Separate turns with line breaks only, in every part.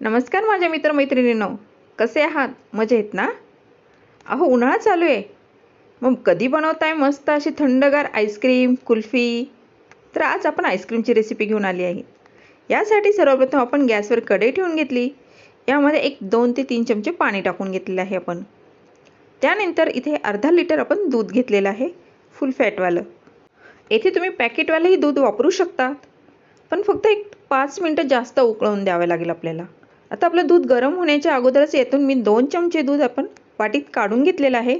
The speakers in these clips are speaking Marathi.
नमस्कार माझ्या मित्रमैत्रिणींनो कसे आहात? मजेत ना? अहो उन्हाळा चालू आहे. मग कधी बनवताय मस्त अशी थंडगार आईस्क्रीम कुल्फी? तर आज आपण आईस्क्रीमची रेसिपी घेऊन आली आहे. यासाठी सर्वप्रथम आपण गॅसवर कढई ठेवून घेतली. यामध्ये एक दोन ते तीन चमचे पाणी टाकून घेतलेलं आहे आपण. त्यानंतर इथे अर्धा लिटर आपण दूध घेतलेलं आहे फुल फॅटवालं. येथे तुम्ही पॅकेटवालंही दूध वापरू शकता पण फक्त एक पाच मिनटं जास्त उकळून द्यावं लागेल आपल्याला. आता आपलं दूध गरम होण्याच्या अगोदरच यातून मी दोन चमचे दूध आपण वाटीत काढून घेतलेलं आहे.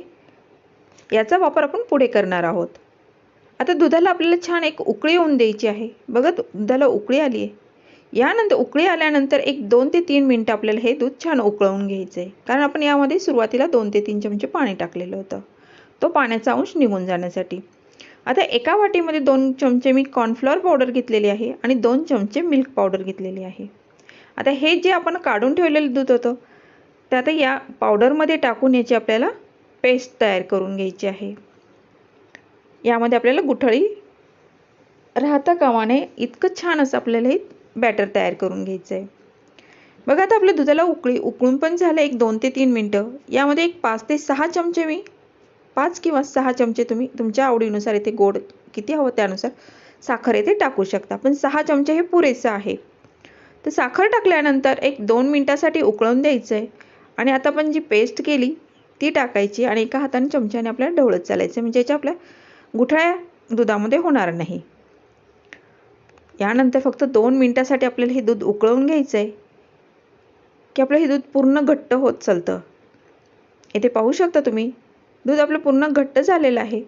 याचा वापर आपण पुढे करणार आहोत. आता दुधाला आपल्याला छान एक उकळी येऊन द्यायची आहे. बघा दुधाला उकळी आली आहे. यानंतर उकळी आल्यानंतर एक दोन ते तीन मिनटं आपल्याला हे दूध छान उकळवून घ्यायचं आहे कारण आपण यामध्ये सुरुवातीला दोन ते तीन चमचे पाणी टाकलेलं होतं. तो पाण्याचा अंश निघून जाण्यासाठी. आता एका वाटीमध्ये दोन चमचे मी कॉर्नफ्लॉवर पावडर घेतलेली आहे आणि दोन चमचे मिल्क पावडर घेतलेली आहे. आता हे जे आपण काढून ठेवलेलं दूध होतं ते आता या पावडरमध्ये टाकून याची आपल्याला पेस्ट तयार करून घ्यायची आहे. यामध्ये आपल्याला गुठळी राहता कामाने इतकं छान असं आपल्याला हे बॅटर तयार करून घ्यायचं आहे. बघा आता आपल्या दुधाला उकळी उकळून पण झालं एक दोन ते तीन मिनटं. यामध्ये एक पाच ते सहा चमचे मी पाच किंवा सहा चमचे तुम्ही तुमच्या आवडीनुसार इथे गोड किती हवं त्यानुसार साखर येथे टाकू शकता. पण सहा चमचे हे पुरेसं आहे. तर साखर टाकल्यानंतर एक दोन मिनटासाठी उकळून द्यायचं आहे आणि आता आपण जी पेस्ट केली ती टाकायची आणि एका हाताने चमच्याने आपल्याला ढवळत चालायचं म्हणजे याच्या आपल्या गुठळ्या दुधामध्ये होणार नाही. यानंतर फक्त दोन मिनटासाठी आपल्याला हे दूध उकळवून घ्यायचं आहे की आपलं हे दूध पूर्ण घट्ट होत चालतं. इथे पाहू शकता तुम्ही दूध आपलं पूर्ण घट्ट झालेलं आहे.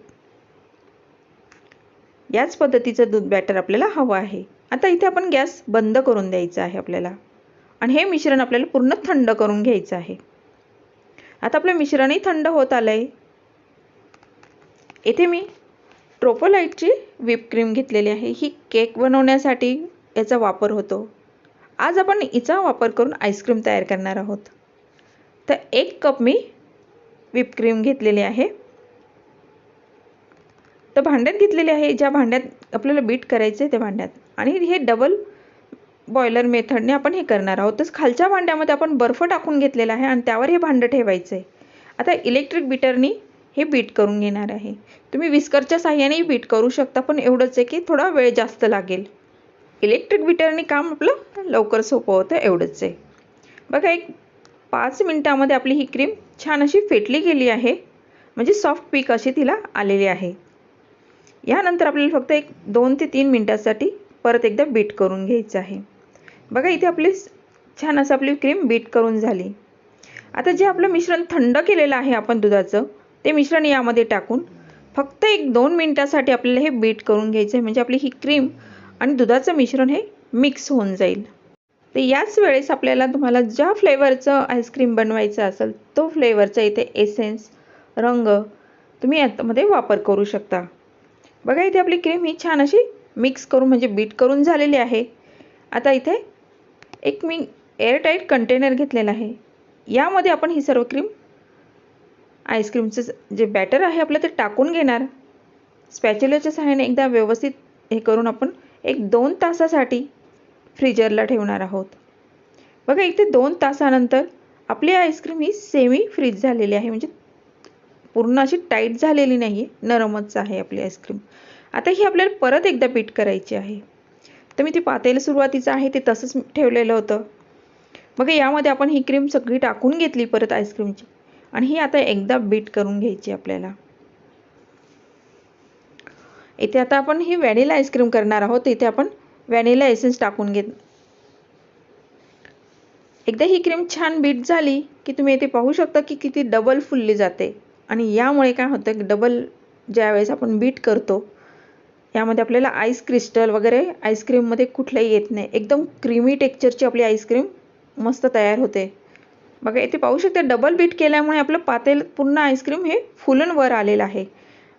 याच पद्धतीचं दूध बॅटर आपल्याला हवं आहे. आता इथे आपण गॅस बंद करून द्यायचा आहे आपल्याला. आणि हे मिश्रण आपल्याला पूर्ण थंड करून घ्यायचं आहे. आता आपलं मिश्रणही थंड होत आलं आहे इथे मी ट्रोपोलाईटची व्हिप क्रीम घेतलेली आहे. ही केक बनवण्यासाठी याचा वापर होतो. आज आपण हिचा वापर करून आईस्क्रीम तयार करणार आहोत. तर एक कप मी व्हिप क्रीम घेतलेली आहे. तर भांड्यात घेतलेली आहे. ज्या भांड्यात आपल्याला बीट करायचं आहे त्या भांड्यात. आणि हे डबल बॉयलर मेथडने आपण हे करणार आहोत. तसं खालच्या भांड्यामध्ये आपण बर्फ टाकून घेतलेला आहे आणि त्यावर हे भांडं ठेवायचं आहे. आता इलेक्ट्रिक बीटरनी हे बीट करून घेणार आहे. तुम्ही विस्करच्या साह्यानेही बीट करू शकता पण एवढंच आहे की थोडा वेळ जास्त लागेल. इलेक्ट्रिक बीटरने काम आपलं लवकर सोपं होतं एवढंच आहे. बघा एक पाच मिनटामध्ये आपली ही क्रीम छान अशी फेटली गेली आहे. म्हणजे सॉफ्ट पीक अशी तिला आलेली आहे. यानंतर आपल्याला फक्त एक दोन ते तीन मिनटासाठी परत एकदा बीट करून घ्यायचं आहे. बघा इथे आपली छान असं आपली क्रीम बीट करून झाली. आता जे आपलं मिश्रण थंड केलेलं आहे आपण दुधाचं ते मिश्रण यामध्ये टाकून फक्त एक दोन मिनटासाठी आपल्याला हे बीट करून घ्यायचं आहे. म्हणजे आपली ही क्रीम आणि दुधाचं मिश्रण हे मिक्स होऊन जाईल. तर याच वेळेस आपल्याला तुम्हाला ज्या फ्लेवरचं आईस्क्रीम बनवायचं असेल तो फ्लेवरचा इथे एसेन्स रंग तुम्ही यामध्ये वापर करू शकता. बघा इथे आपली क्रीम ही छान अशी मिक्स करून म्हणजे बीट करून झालेली आहे. आता इथे एक मी एअरटाईट कंटेनर घेतलेला आहे. यामध्ये आपण ही सर्व क्रीम आईस्क्रीमचं जे बॅटर आहे आपलं ते टाकून घेणार. स्पॅच्युलाच्या सहाय्याने एकदा व्यवस्थित हे करून आपण एक दोन तासासाठी फ्रीजरला ठेवणार आहोत. बघा इथे दोन तासानंतर आपली आईस्क्रीम ही सेमी फ्रीज झालेली आहे. म्हणजे पूर्ण अशी टाईट झालेली नाही आहे नरमच आहे आपली आईस्क्रीम. आता ही आपल्याला परत एकदा पीठ करायची आहे. तर मी ते पातेलं सुरुवातीचं आहे ते तसंच ठेवलेलं होतं. बघा यामध्ये आपण ही क्रीम सगळी टाकून घेतली परत आईस्क्रीमची आणि ही आता एकदा बीट करून घ्यायची आपल्याला. इथे आता आपण ही व्हॅनिला आईस्क्रीम करणार आहोत. इथे आपण व्हॅनिला एसेन्स टाकून घेत एकदा ही क्रीम छान बीट झाली की तुम्ही इथे पाहू शकता की किती डबल फुलली जाते. आणि यामुळे काय होतं डबल ज्यावेळेस आपण बीट करतो यामध्ये आपल्याला आईस क्रिस्टल वगैरे आईस्क्रीममध्ये कुठल्याही येत नाही. एकदम क्रीमी टेक्चरची आपली आईस्क्रीम मस्त तयार होते. बघा इथे पाहू शकता डबल बीट केल्यामुळे आपलं पातेल पूर्ण आईस्क्रीम हे फुलून वर आलेलं आहे.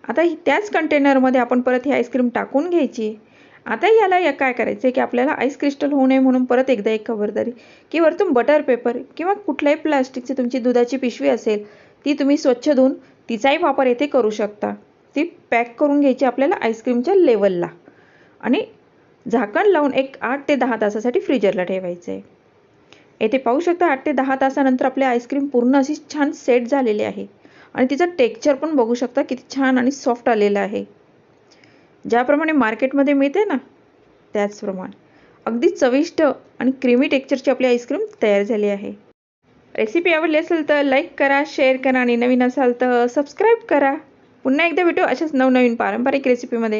आता त्याच कंटेनरमध्ये आपण परत ही आईस्क्रीम टाकून घ्यायची. आता याला या काय करायचं आहे की आपल्याला आईस क्रिस्टल होऊ नये म्हणून परत एकदा एक खबरदारी की वरतून बटर पेपर किंवा कुठल्याही प्लास्टिकची तुमची दुधाची पिशवी असेल ती तुम्ही स्वच्छ धुवून तिचाही वापर येथे करू शकता. ती पॅक करून घ्यायची आपल्याला आईस्क्रीमच्या लेवलला. आणि झाकण लावून एक आठ ते दहा तासासाठी फ्रीजरला ठेवायचं आहे येथे पाहू शकता आठ ते दहा तासानंतर आपली आईस्क्रीम पूर्ण अशी छान सेट झालेली आहे. आणि तिचं टेक्स्चर पण बघू शकता किती छान आणि सॉफ्ट आलेलं आहे. ज्याप्रमाणे मार्केटमध्ये मिळते ना त्याचप्रमाणे. अगदी चविष्ट आणि क्रीमी टेक्स्चरची आपली आईस्क्रीम तयार झाली आहे. रेसिपी आवडली असेल तर लाईक करा शेअर करा आणि नवीन असाल तर सबस्क्राईब करा. पुन्हा एकदा भेटू अशाच नवनवीन पारंपरिक रेसिपीमध्ये